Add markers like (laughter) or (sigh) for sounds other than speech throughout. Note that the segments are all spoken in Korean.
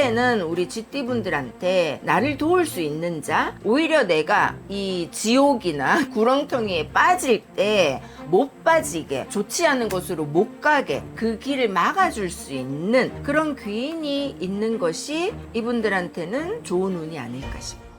올해는 우리 쥐띠분들한테 나를 도울 수 있는 자, 오히려 내가 이 지옥이나 (laughs) 구렁텅이에 빠질 때 못 빠지게 좋지 않은 곳으로 못 가게 그 길을 막아줄 수 있는 그런 귀인이 있는 것이 이분들한테는 좋은 운이 아닐까 싶어요.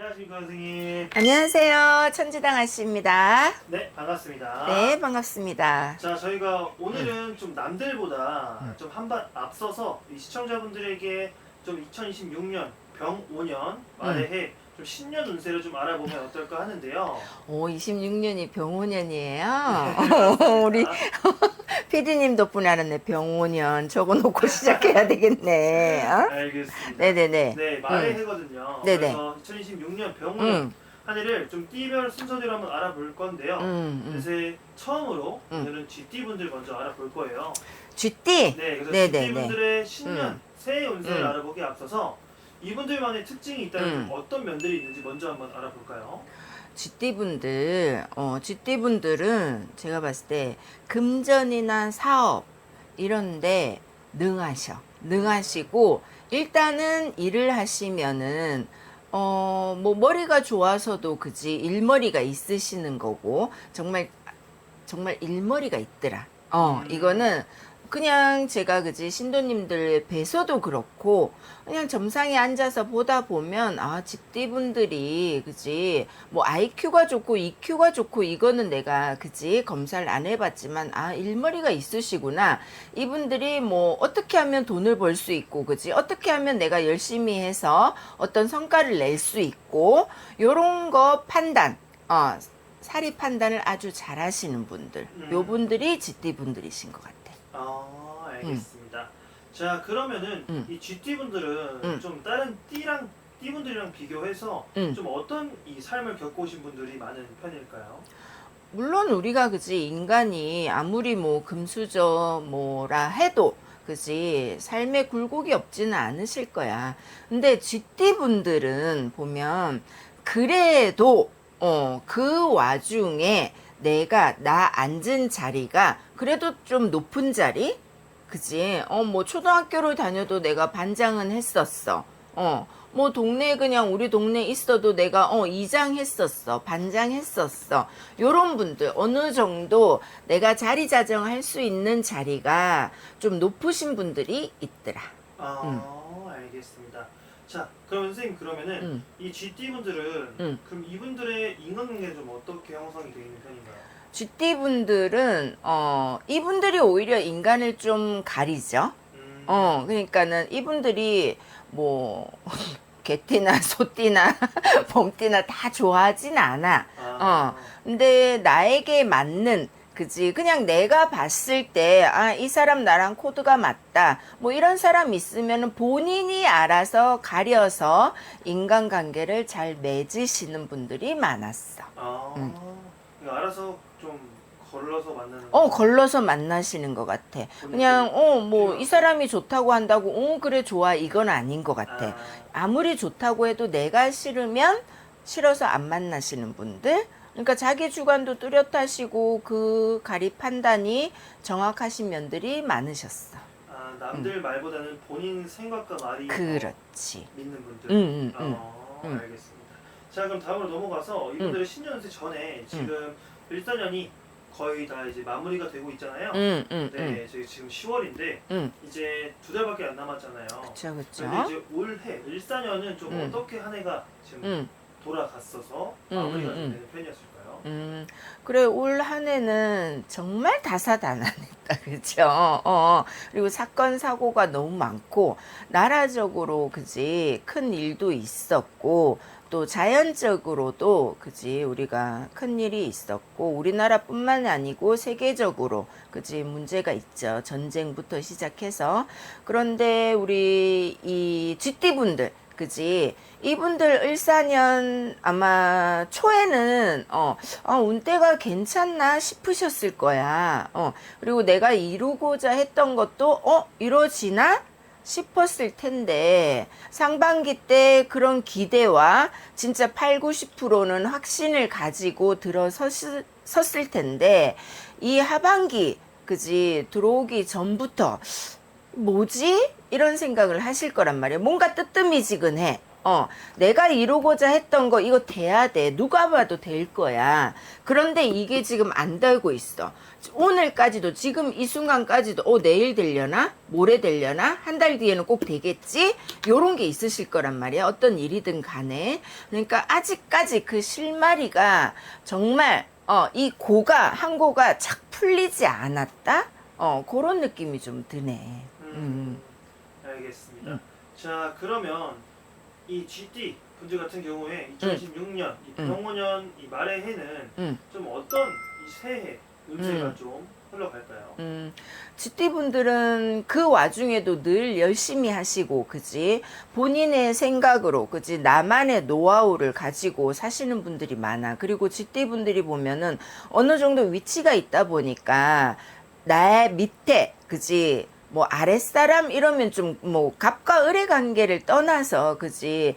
안녕하십니까 선생님. 안녕하세요. 천지당 아씨입니다. 네 반갑습니다. 네, 반갑습니다. 자 저희가 오늘은 좀 남들보다 좀 한발 앞서서 이 시청자분들에게 좀 2026년 병 5년 말의 해, 좀 신년 운세를 좀 알아보면 어떨까 하는데요. 오, 26년이 병오년이에요. (laughs) 우리 (laughs) 피디님 덕분에 알았네. 병오년 적어놓고 시작해야 되겠네. 어? 알겠습니다. 네네네. 네 말의 음. 해거든요. 네네. 그래서 2026년 병 5년 음, 한 해를 좀 띠별 순서대로 한번 알아볼 건데요. 음, 음. 그래서 처음으로 음. 오늘은 쥐띠 분들 먼저 알아볼 거예요. 쥐띠. 네, 그래서 네네네. 쥐띠 분들의 신년 음. 새해 운세를 음. 알아보기에 앞서서 이분들만의 특징이 있다면 음. 좀 어떤 면들이 있는지 먼저 한번 알아볼까요? 쥐띠분들, 어, 쥐띠분들은 제가 봤을 때 금전이나 사업 이런데 능하셔. 능하시고 일단은 일을 하시면은 어, 뭐 머리가 좋아서도 그지 일머리가 있으시는 거고 정말 정말 일머리가 있더라. 어, 음. 이거는 그냥 제가 그지 신도님들 뵈서도 그렇고 그냥 점상에 앉아서 보다 보면 아 집디분들이 그지 뭐 IQ가 좋고 EQ가 좋고 이거는 내가 그지 검사를 안 해봤지만 아 일머리가 있으시구나 이분들이 뭐 어떻게 하면 돈을 벌 수 있고 그지 어떻게 하면 내가 열심히 해서 어떤 성과를 낼 수 있고 요런 거 판단 어 사리 판단을 아주 잘하시는 분들 음. 요 분들이 집디분들이신 것 같아. 아, 알겠습니다. 자, 그러면은 음. 이 쥐띠분들은 음. 좀 다른 띠랑 띠분들이랑 비교해서 음. 좀 어떤 이 삶을 겪어오신 분들이 많은 편일까요? 물론 우리가 그지 인간이 아무리 뭐 금수저 뭐라 해도 그지 삶에 굴곡이 없지는 않으실 거야. 근데 쥐띠분들은 보면 그래도 어 그 와중에 내가 나 앉은 자리가 그래도 좀 높은 자리? 그지? 어 뭐 초등학교를 다녀도 내가 반장은 했었어. 어 뭐 동네 그냥 우리 동네 있어도 내가 어 이장 했었어 반장 했었어. 요런 분들 어느 정도 내가 자리 자정할 수 있는 자리가 좀 높으신 분들이 있더라. 아, 알겠습니다. 자, 그러면 선생님 그러면은 음. 이 쥐띠분들은 음. 그럼 이분들의 인간관계는 좀 어떻게 형성이 되어 있는 편인가요? 쥐띠분들은 어 이분들이 오히려 인간을 좀 가리죠 음, 어, 그러니까는 이분들이 뭐 (laughs) 개띠나 소띠나 (laughs) 범띠나 다 좋아하진 않아. 아, 근데 나에게 맞는 그지 그냥 내가 봤을 때 아 이 사람 나랑 코드가 맞다 뭐 이런 사람 있으면 본인이 알아서 가려서 인간관계를 잘 맺으시는 분들이 많았어. 아, 음. 알아서 좀 걸러서 만나는. 어 걸러서 만나시는 것 같아. 그냥 어 뭐 이 사람이 좋다고 한다고 어 그래 좋아 이건 아닌 것 같아. 아, 아무리 좋다고 해도 내가 싫으면 싫어서 안 만나시는 분들. 그러니까 자기 주관도 뚜렷하시고 그 가리 판단이 정확하신 면들이 많으셨어. 아, 남들 말보다는 본인 생각과 말이 더 그렇지. 믿는 분들. 응, 응, 응. 어, 응. 알겠습니다. 자, 그럼 다음으로 넘어가서 이분들의 신년세 전에 지금 일사년이 거의 다 이제 마무리가 되고 있잖아요. 응, 응, 네, 응. 저희 지금 10월인데 응. 이제 두 달밖에 안 남았잖아요. 근데 이제 올해 일사년은 좀 응. 어떻게 한 해가 지금 응. 돌아갔어서 응, 마무리가 응, 좀 응. 되는 편이었을까요? 음, 그래, 올 한 해는 정말 다사다난했다, (laughs) 그죠? 어, 어. 그리고 사건, 사고가 너무 많고, 나라적으로, 그지, 큰 일도 있었고, 또 자연적으로도, 그지, 우리가 큰 일이 있었고, 우리나라뿐만 아니고 세계적으로, 그지, 문제가 있죠. 전쟁부터 시작해서. 그런데 우리 이 쥐띠분들, 그지? 이분들 을사년 아마 초에는 어, 아, 운때가 괜찮나 싶으셨을 거야. 어, 그리고 내가 이루고자 했던 것도 어, 이루어지나? 싶었을 텐데 상반기 때 그런 기대와 진짜 8, 90%는 확신을 가지고 들어섰을 섰을 텐데 이 하반기 그지 들어오기 전부터 뭐지? 이런 생각을 하실 거란 말이에요. 뭔가 뜨뜻미지근해. 어, 내가 이루고자 했던 거 이거 돼야 돼. 누가 봐도 될 거야. 그런데 이게 지금 안 되고 있어. 오늘까지도 지금 이 순간까지도 어 내일 되려나? 모레 되려나? 한 달 뒤에는 꼭 되겠지? 요런 게 있으실 거란 말이야. 어떤 일이든 간에. 그러니까 아직까지 그 실마리가 정말 어, 이 고가 한 고가 착 풀리지 않았다. 어, 그런 느낌이 좀 드네. 음, 알겠습니다. 자 그러면 이 GT 분들 같은 경우에 2016년 이 음. 이 말의 해는 음. 좀 어떤 이 새해 운세가 음. 좀 흘러갈까요? 음, GT 분들은 그 와중에도 늘 열심히 하시고, 그지? 본인의 생각으로, 그지? 나만의 노하우를 가지고 사시는 분들이 많아. 그리고 GT 분들이 보면은 어느 정도 위치가 있다 보니까 나의 밑에, 그지? 뭐 아랫사람 이러면 좀 뭐 갑과 을의 관계를 떠나서, 그지?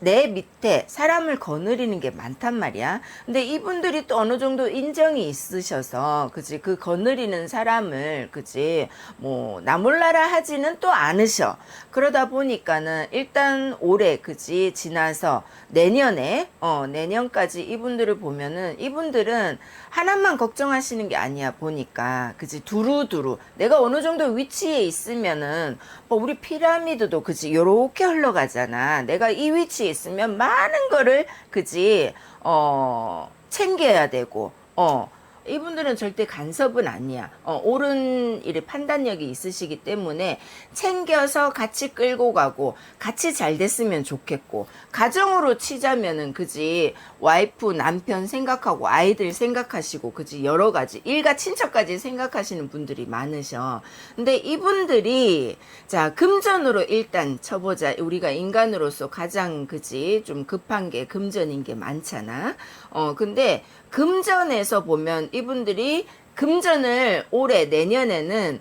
내 밑에 사람을 거느리는 게 많단 말이야. 근데 이분들이 또 어느 정도 인정이 있으셔서, 그지? 그 거느리는 사람을, 그지? 뭐, 나몰라라 하지는 또 않으셔. 그러다 보니까는 일단 올해, 그지? 지나서 내년에, 어, 내년까지 이분들을 보면은 이분들은 하나만 걱정하시는 게 아니야, 보니까. 그지? 두루두루. 내가 어느 정도 위치에 있으면은, 뭐, 우리 피라미드도, 그지? 요렇게 흘러가잖아. 내가 이 위치에 있으면 많은 거를, 그지? 어, 챙겨야 되고, 어, 이분들은 절대 간섭은 아니야. 어, 옳은 일의 판단력이 있으시기 때문에 챙겨서 같이 끌고 가고 같이 잘 됐으면 좋겠고 가정으로 치자면은 그지 와이프 남편 생각하고 아이들 생각하시고 그지 여러 가지 일가 친척까지 생각하시는 분들이 많으셔. 근데 이분들이 자 금전으로 일단 쳐보자. 우리가 인간으로서 가장 그지 좀 급한 게 금전인 게 많잖아. 어 근데 금전에서 보면 이분들이 금전을 올해 내년에는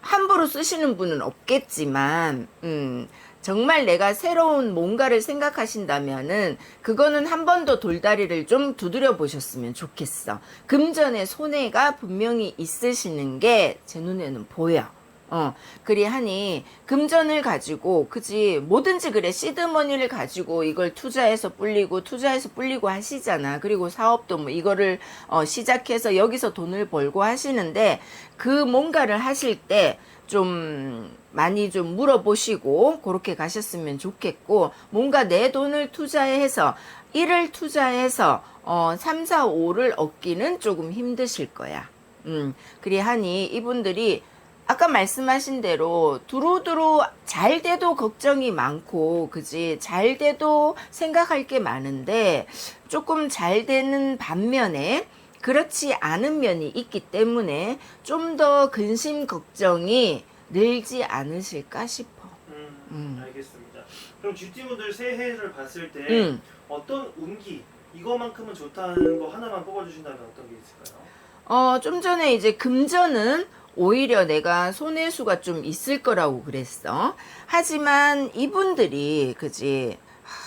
함부로 쓰시는 분은 없겠지만, 음, 정말 내가 새로운 뭔가를 생각하신다면은, 그거는 한 번 더 돌다리를 좀 두드려 보셨으면 좋겠어. 금전의 손해가 분명히 있으시는 게 제 눈에는 보여. 어, 그리 하니, 금전을 가지고, 그지, 뭐든지 그래, 시드머니를 가지고 이걸 투자해서 불리고, 투자해서 불리고 하시잖아. 그리고 사업도 뭐 이거를, 어, 시작해서 여기서 돈을 벌고 하시는데, 그 뭔가를 하실 때, 좀, 많이 좀 물어보시고, 그렇게 가셨으면 좋겠고, 뭔가 내 돈을 투자해서, 일을 투자해서, 어, 3, 4, 5를 얻기는 조금 힘드실 거야. 음, 그리 하니, 이분들이, 아까 말씀하신 대로 두루두루 잘 돼도 걱정이 많고 그지 잘 돼도 생각할 게 많은데 조금 잘 되는 반면에 그렇지 않은 면이 있기 때문에 좀 더 근심 걱정이 늘지 않으실까 싶어. 음, 음. 알겠습니다. 그럼 GT분들 새해를 봤을 때 음. 어떤 운기 이거만큼은 좋다는 거 하나만 뽑아주신다면 어떤 게 있을까요? 어, 좀 전에 이제 금전은 오히려 내가 손해수가 좀 있을 거라고 그랬어. 하지만 이분들이, 그지, 하,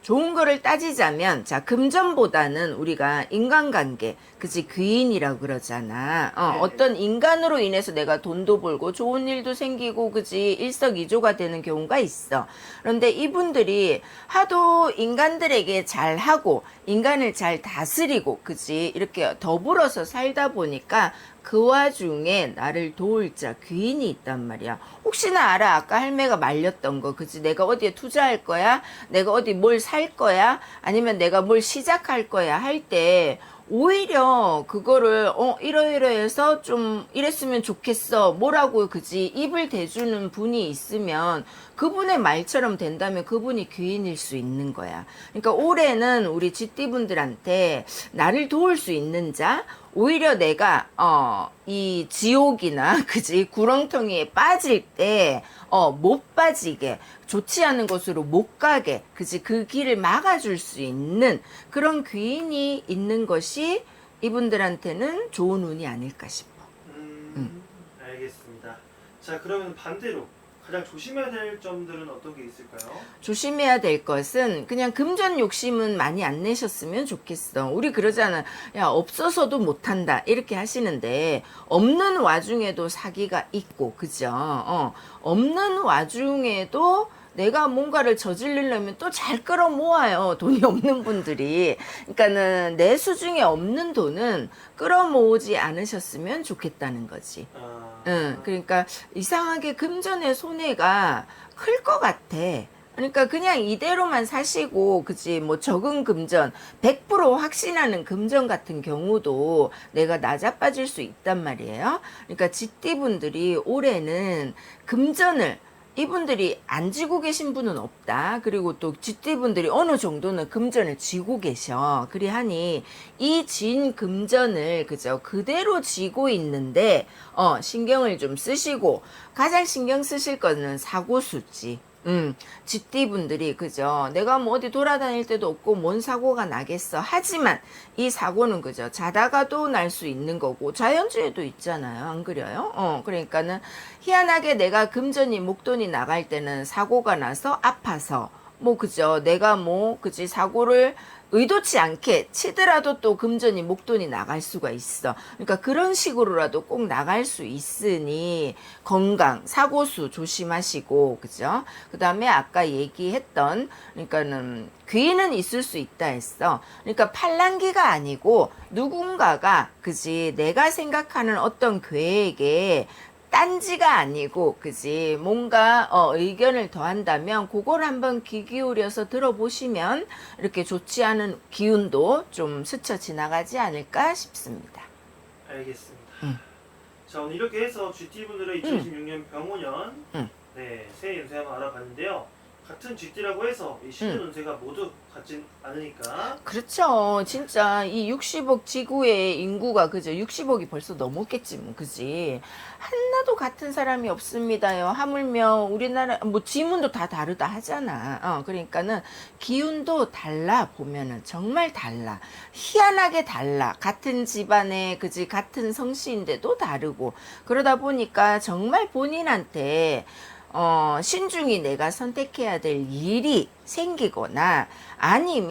좋은 거를 따지자면, 자, 금전보다는 우리가 인간관계, 그지, 귀인이라고 그러잖아. 어, 네. 어떤 인간으로 인해서 내가 돈도 벌고 좋은 일도 생기고, 그지, 일석이조가 되는 경우가 있어. 그런데 이분들이 하도 인간들에게 잘하고, 인간을 잘 다스리고, 그지, 이렇게 더불어서 살다 보니까, 그 와중에 나를 도울 자 귀인이 있단 말이야. 혹시나 알아. 아까 할매가 말렸던 거. 그지? 내가 어디에 투자할 거야? 내가 어디 뭘 살 거야? 아니면 내가 뭘 시작할 거야? 할때 오히려 그거를 어 이러이러해서 좀 이랬으면 좋겠어 뭐라고 그지 입을 대주는 분이 있으면 그분의 말처럼 된다면 그분이 귀인일 수 있는 거야. 그러니까 올해는 우리 GT 분들한테 나를 도울 수 있는 자 오히려 내가 어 이 지옥이나 (laughs) 그지 구렁텅이에 빠질 때 어 못 빠지게 좋지 않은 곳으로 못 가게 그지 그 길을 막아줄 수 있는 그런 귀인이 있는 것이 이분들한테는 좋은 운이 아닐까 싶어. 음, 알겠습니다. 자 그러면 반대로 가장 조심해야 될 점들은 어떤 게 있을까요? 조심해야 될 것은 그냥 금전 욕심은 많이 안 내셨으면 좋겠어. 우리 그러잖아. 야, 없어서도 못한다. 이렇게 하시는데, 없는 와중에도 사기가 있고, 그죠? 어, 없는 와중에도 내가 뭔가를 저지르려면 또 잘 끌어 모아요. (laughs) 돈이 없는 분들이. 그러니까는 내 수중에 없는 돈은 끌어 모으지 않으셨으면 좋겠다는 거지. 아, 응, 그러니까 이상하게 금전의 손해가 클 것 같아. 그러니까 그냥 이대로만 사시고, 그지, 뭐 적은 금전, 100% 확신하는 금전 같은 경우도 내가 낮아빠질 수 있단 말이에요. 그러니까 지띠분들이 올해는 금전을 이분들이 안 지고 계신 분은 없다. 그리고 또 쥐띠분들이 어느 정도는 금전을 지고 계셔. 그리하니 이 진 금전을 그죠 그대로 지고 있는데 어 신경을 좀 쓰시고 가장 신경 쓰실 거는 사고 수지. 음, 쥐띠분들이 그죠. 내가 뭐 어디 돌아다닐 때도 없고 뭔 사고가 나겠어. 하지만 이 사고는 그죠. 자다가도 날 수 있는 거고 자연주에도 있잖아요. 안 그래요? 어, 그러니까는 희한하게 내가 금전이 목돈이 나갈 때는 사고가 나서 아파서 뭐 그죠. 내가 뭐 그지 사고를 의도치 않게 치더라도 또 금전이 목돈이 나갈 수가 있어. 그러니까 그런 식으로라도 꼭 나갈 수 있으니 건강, 사고수 조심하시고 그죠? 그 다음에 아까 얘기했던 그러니까는 귀는 있을 수 있다 했어. 그러니까 팔랑기가 아니고 누군가가 그지 내가 생각하는 어떤 계획에 딴지가 아니고 그지 뭔가 어, 의견을 더한다면 그걸 한번 귀 기울여서 들어보시면 이렇게 좋지 않은 기운도 좀 스쳐 지나가지 않을까 싶습니다. 알겠습니다. 음. 자 오늘 이렇게 해서 GT분들의 2026년 병오년 음. 네 새해 운세 한번 알아봤는데요. 같은 GT라고 해서 이 신년 음. 운세가 모두 같진 않으니까 그렇죠. 진짜 이 60억 지구의 인구가 그죠? 60억이 벌써 넘었겠지 뭐 그지? 하나도 같은 사람이 없습니다요. 하물며 우리나라 뭐 지문도 다 다르다 하잖아. 어 그러니까는 기운도 달라 보면은 정말 달라. 희한하게 달라. 같은 집안에 그지 같은 성씨인데도 다르고 그러다 보니까 정말 본인한테 어, 신중히 내가 선택해야 될 일이 생기거나 아니면